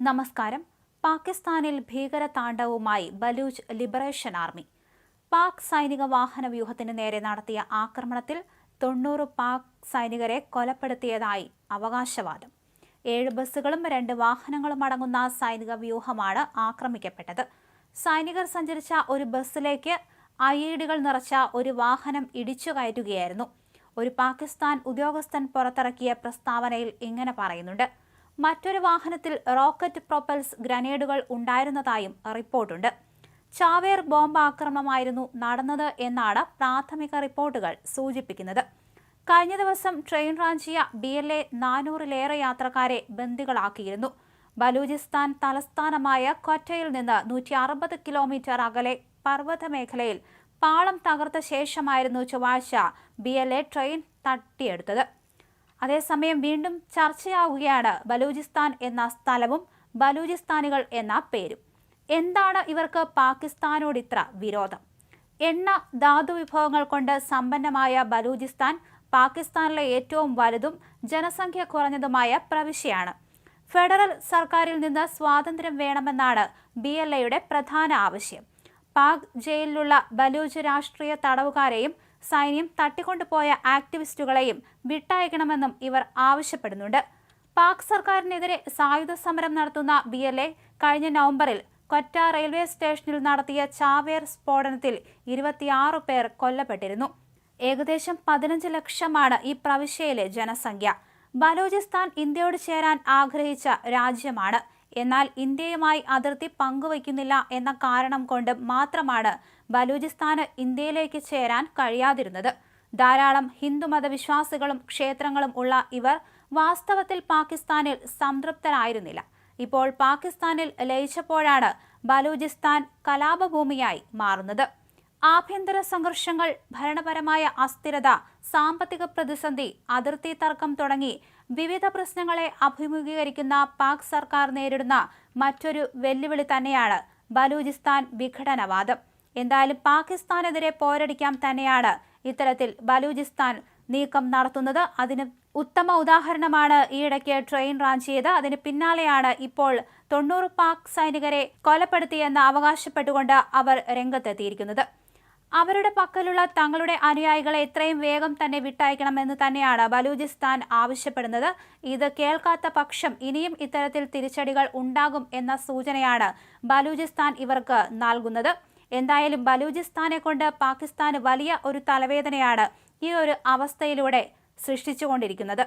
നമസ്കാരം. പാകിസ്ഥാനിൽ ഭീകര താണ്ഡവുമായി ബലൂച്ച് ലിബറേഷൻ ആർമി. പാക് സൈനിക വാഹന വ്യൂഹത്തിന് നേരെ നടത്തിയ ആക്രമണത്തിൽ തൊണ്ണൂറ് പാക് സൈനികരെ കൊലപ്പെടുത്തിയതായി അവകാശവാദം. ഏഴ് ബസ്സുകളും രണ്ട് വാഹനങ്ങളും അടങ്ങുന്ന സൈനിക വ്യൂഹമാണ് ആക്രമിക്കപ്പെട്ടത്. സൈനികർ സഞ്ചരിച്ച ഒരു ബസ്സിലേക്ക് ഐ ഇ ഡികൾ നിറച്ച ഒരു വാഹനം ഇടിച്ചു കയറ്റുകയായിരുന്നു. ഒരു പാകിസ്ഥാൻ ഉദ്യോഗസ്ഥൻ പുറത്തിറക്കിയ പ്രസ്താവനയിൽ ഇങ്ങനെ പറയുന്നുണ്ട്. മറ്റൊരു വാഹനത്തിൽ റോക്കറ്റ് പ്രൊപ്പൽസ് ഗ്രനേഡുകൾ ഉണ്ടായിരുന്നതായും റിപ്പോർട്ടുണ്ട്. ചാവേർ ബോംബ് ആക്രമണമായിരുന്നു നടന്നത് എന്നാണ് പ്രാഥമിക റിപ്പോർട്ടുകൾ സൂചിപ്പിക്കുന്നത്. കഴിഞ്ഞ ദിവസം ട്രെയിൻ റാഞ്ചിയ ബി എൽ എ നാനൂറിലേറെ യാത്രക്കാരെ ബന്ദികളാക്കിയിരുന്നു. ബലൂചിസ്ഥാൻ തലസ്ഥാനമായ കൊറ്റയിൽ നിന്ന് നൂറ്റി അറുപത് കിലോമീറ്റർ അകലെ പർവത മേഖലയിൽ പാളം തകർത്ത ശേഷമായിരുന്നു ചൊവ്വാഴ്ച ബി എൽ എ ട്രെയിൻ തട്ടിയെടുത്തത്. അതേസമയം വീണ്ടും ചർച്ചയാവുകയാണ് ബലൂചിസ്ഥാൻ എന്ന സ്ഥലവും ബലൂചിസ്ഥാനികൾ എന്ന പേരും. എന്താണ് ഇവർക്ക് പാകിസ്ഥാനോട് ഇത്ര വിരോധം? എണ്ണ ധാതു വിഭവങ്ങൾ കൊണ്ട് സമ്പന്നമായ ബലൂചിസ്ഥാൻ പാകിസ്ഥാനിലെ ഏറ്റവും വലുതും ജനസംഖ്യ കുറഞ്ഞതുമായ പ്രവിശ്യയാണ്. ഫെഡറൽ സർക്കാരിൽ നിന്ന് സ്വാതന്ത്ര്യം വേണമെന്നാണ് ബി എൽ എയുടെ പ്രധാന ആവശ്യം. പാക് ജയിലിലുള്ള ബലൂച്ച് രാഷ്ട്രീയ തടവുകാരെയും സൈന്യം തട്ടിക്കൊണ്ടുപോയ ആക്ടിവിസ്റ്റുകളെയും വിട്ടയക്കണമെന്നും ഇവർ ആവശ്യപ്പെടുന്നുണ്ട്. പാക് സർക്കാരിനെതിരെ സായുധ സമരം നടത്തുന്ന ബി എൽ എ കഴിഞ്ഞ നവംബറിൽ കൊറ്റ റെയിൽവേ സ്റ്റേഷനിൽ നടത്തിയ ചാവേർ സ്ഫോടനത്തിൽ ഇരുപത്തിയാറ് പേർ കൊല്ലപ്പെട്ടിരുന്നു. ഏകദേശം പതിനഞ്ച് ലക്ഷമാണ് ഈ പ്രവിശ്യയിലെ ജനസംഖ്യ. ബലോചിസ്ഥാൻ ഇന്ത്യയോട് ചേരാൻ ആഗ്രഹിച്ച രാജ്യമാണ്. എന്നാൽ ഇന്ത്യയുമായി അതിർത്തി പങ്കുവയ്ക്കുന്നില്ല എന്ന കാരണം കൊണ്ട് മാത്രമാണ് ബലൂചിസ്ഥാന് ഇന്ത്യയിലേക്ക് ചേരാൻ കഴിയാതിരുന്നത്. ധാരാളം ഹിന്ദുമത വിശ്വാസികളും ക്ഷേത്രങ്ങളും ഉള്ള ഇവർ വാസ്തവത്തിൽ പാകിസ്ഥാനിൽ സംതൃപ്തരായിരുന്നില്ല. ഇപ്പോൾ പാകിസ്ഥാനിൽ ലയിച്ചപ്പോഴാണ് ബലൂചിസ്ഥാൻ കലാപഭൂമിയായി മാറുന്നത്. ആഭ്യന്തര സംഘർഷങ്ങൾ ഭരണപരമായ അസ്ഥിരത സാമ്പത്തിക പ്രതിസന്ധി അതിർത്തി തർക്കം തുടങ്ങി വിവിധ പ്രശ്നങ്ങളെ അഭിമുഖീകരിക്കുന്ന പാക് സർക്കാർ നേരിടുന്ന മറ്റൊരു വെല്ലുവിളി തന്നെയാണ് ബലൂചിസ്ഥാൻ വിഘടനവാദം. എന്തായാലും പാകിസ്ഥാനെതിരെ പോരടിക്കാൻ തന്നെയാണ് ഇത്തരത്തിൽ ബലൂചിസ്ഥാൻ നീക്കം നടത്തുന്നത്. അതിന് ഉത്തമ ഉദാഹരണമാണ് ഈയിടയ്ക്ക് ട്രെയിൻ റാഞ്ചിയത് അതിന് പിന്നാലെയാണ് ഇപ്പോൾ തൊണ്ണൂറ് പാക് സൈനികരെ കൊലപ്പെടുത്തിയെന്ന് അവകാശപ്പെട്ടുകൊണ്ട് അവർ രംഗത്തെത്തിയിരിക്കുന്നത്. അവരുടെ പക്കലുള്ള തങ്ങളുടെ അനുയായികളെ എത്രയും വേഗം തന്നെ വിട്ടയക്കണമെന്ന് തന്നെയാണ് ബലൂചിസ്ഥാൻ ആവശ്യപ്പെടുന്നത്. ഇത് കേൾക്കാത്ത പക്ഷം ഇനിയും ഇത്തരത്തിൽ തിരിച്ചടികൾ ഉണ്ടാകും എന്ന സൂചനയാണ് ബലൂചിസ്ഥാൻ ഇവർക്ക് നൽകുന്നത്. എന്തായാലും ബലൂചിസ്ഥാനെ കൊണ്ട് പാകിസ്ഥാന് വലിയ ഒരു തലവേദനയാണ് ഈ ഒരു അവസ്ഥയിലൂടെ സൃഷ്ടിച്ചുകൊണ്ടിരിക്കുന്നത്.